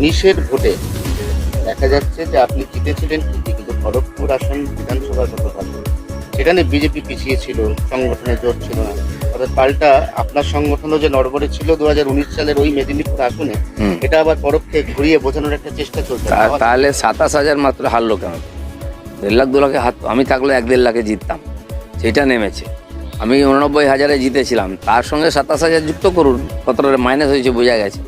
উনিশের ভোটে দেখা যাচ্ছে যে আপনি জিতেছিলেন ঠিকই কিন্তু খড়গপুর আসন বিধানসভার মতো আসন সেখানে বিজেপি পিছিয়ে ছিল সংগঠনের জোর ছিল না। অর্থাৎ পাল্টা আপনার সংগঠনও যে নড়বড়ে ছিল দু হাজার উনিশ সালের ওই মেদিনীপুর আসনে। এটা আবার পরোক্ষে ঘুরিয়ে বোঝানোর একটা চেষ্টা চলছে। তাহলে সাতাশ হাজার মাত্র হারলো কেন? দেড় লাখ দু লাখে হাত আমি থাকলে এক দেড় লাখে জিততাম। সেটা নেমেছে। আমি উননব্বই হাজারে জিতেছিলাম। তার সঙ্গে সাতাশ হাজার যুক্ত করুন কতটা মাইনাস হয়েছে বোঝা গেছে।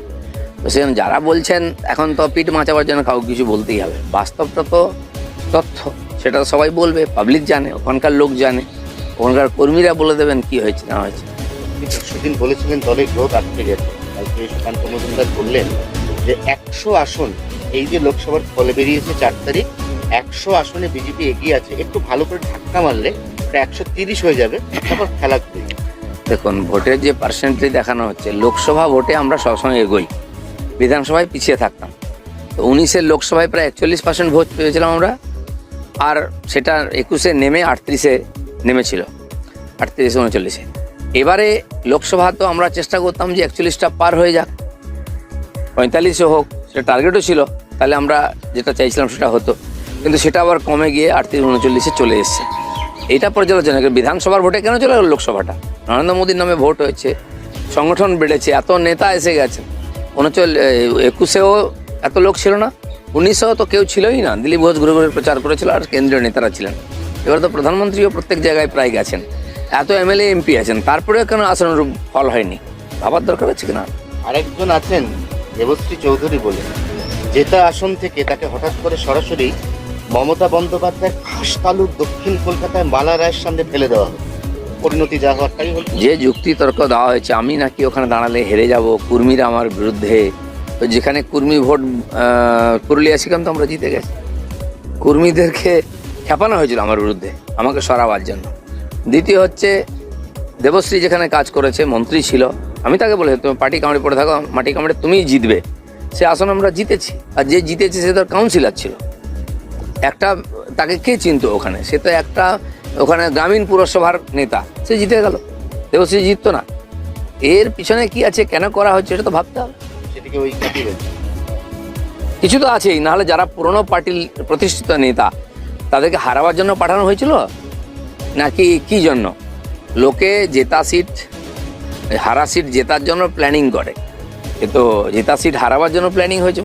সেখানে যারা বলছেন এখন তো পিঠ মাচাবার জন্য কাউকে কিছু বলতেই হবে। বাস্তবটা তো তথ্য সেটা তো সবাই বলবে পাবলিক জানে ওখানকার লোক জানে। ওখানকার কর্মীরা বলে দেবেন কি হয়েছে না হয়েছে। সেদিন বলেছিলেন দলের গ্রোথ আটকে গেছে। কালকে সুকান্ত মজুমদার বললেন যে একশো আসন এই যে লোকসভার ফলে বেরিয়েছে চার তারিখ একশো আসনে বিজেপি এগিয়ে আছে। একটু ভালো করে ধাক্কা মারলে একশো তিরিশ হয়ে যাবে তারপর খেলা দেখুন ভোটের যে পার্সেন্টেজ দেখানো হচ্ছে লোকসভা ভোটে আমরা সবসময় এগোই। বিধানসভায় পিছিয়ে থাকতাম। তো উনিশের লোকসভায় প্রায় একচল্লিশ পার্সেন্ট ভোট পেয়েছিলাম আমরা, আর সেটা একুশে নেমে আটত্রিশে নেমেছিল, আটত্রিশে উনচল্লিশে। এবারে লোকসভা তো আমরা চেষ্টা করতাম যে একচল্লিশটা পার হয়ে যাক। পঁয়তাল্লিশে হোক, সেটা টার্গেটও ছিল, তাহলে আমরা যেটা চাইছিলাম সেটা হতো। কিন্তু সেটা আবার কমে গিয়ে আটত্রিশ উনচল্লিশে চলে এসছে। এটা পর্যালোচনা করে বিধানসভার ভোটে কেন চলে গেল লোকসভাটা? নরেন্দ্র মোদীর নামে ভোট হয়েছে, সংগঠন বেড়েছে, এত নেতা এসে গেছে উনচল একুশেও এত লোক ছিল না, উনিশেও তো কেউ ছিলই না। দিলীপ ঘোষ ঘুরে ঘুরে প্রচার করেছিল আর কেন্দ্রীয় নেতারা ছিলেন। এবার তো প্রধানমন্ত্রীও প্রত্যেক জায়গায় প্রায় গেছেন। এত এমএলএ, এমপি আছেন, তারপরেও কেন আসনের ফল হয়নি? ভাবার দরকার আছে কিনা? আরেকজন আছেন, দেবশ্রী চৌধুরী বলে। জেতা আসন থেকে তাকে হঠাৎ করে সরাসরি মমতা বন্দ্যোপাধ্যায় খাস তালুক দক্ষিণ কলকাতায় মালা রায়ের সামনে ফেলে দেওয়া হবে পরিণতি যা হওয়ার তাই হল যে যুক্তি তর্ক দেওয়া হয়েছে, আমি নাকি ওখানে দাঁড়ালে হেরে যাব, কুর্মীরা আমার বিরুদ্ধে। তো যেখানে কুর্মী ভোট পুরুলিয়া ছিলাম তো আমরা জিতে গেছি। কুর্মীদেরকে খেপানো হয়েছিল আমার বিরুদ্ধে, আমাকে সরাবার জন্য। দ্বিতীয় হচ্ছে, দেবশ্রী যেখানে কাজ করেছে, মন্ত্রী ছিল। আমি তাকে বলে তুমি পার্টি কামড়ে পড়ে থাকো, মাটি কামড়ে তুমিই জিতবে। সে আসন আমরা জিতেছি। আর যে জিতেছে, সে তার কাউন্সিলার ছিল। একটা, তাকে কে চিনতো ওখানে? সে তো একটা ওখানে গ্রামীণ পুরসভার নেতা। সে জিতে গেল। দেবশ্রী জিততো না। এর পিছনে কি আছে কেন করা হচ্ছে এটা তো ভাবতে হবে। সেটিকে ওই কিছু তো আছেই। নাহলে যারা পুরনো পার্টির প্রতিষ্ঠিত নেতা তাদেরকে হারাবার জন্য পাঠানো হয়েছিল? নাকি কি জন্য? লোকে জেতা সিট হারা সিট জেতার জন্য প্ল্যানিং করে। এ তো জেতা সিট হারাবার জন্য প্ল্যানিং হয়েছে।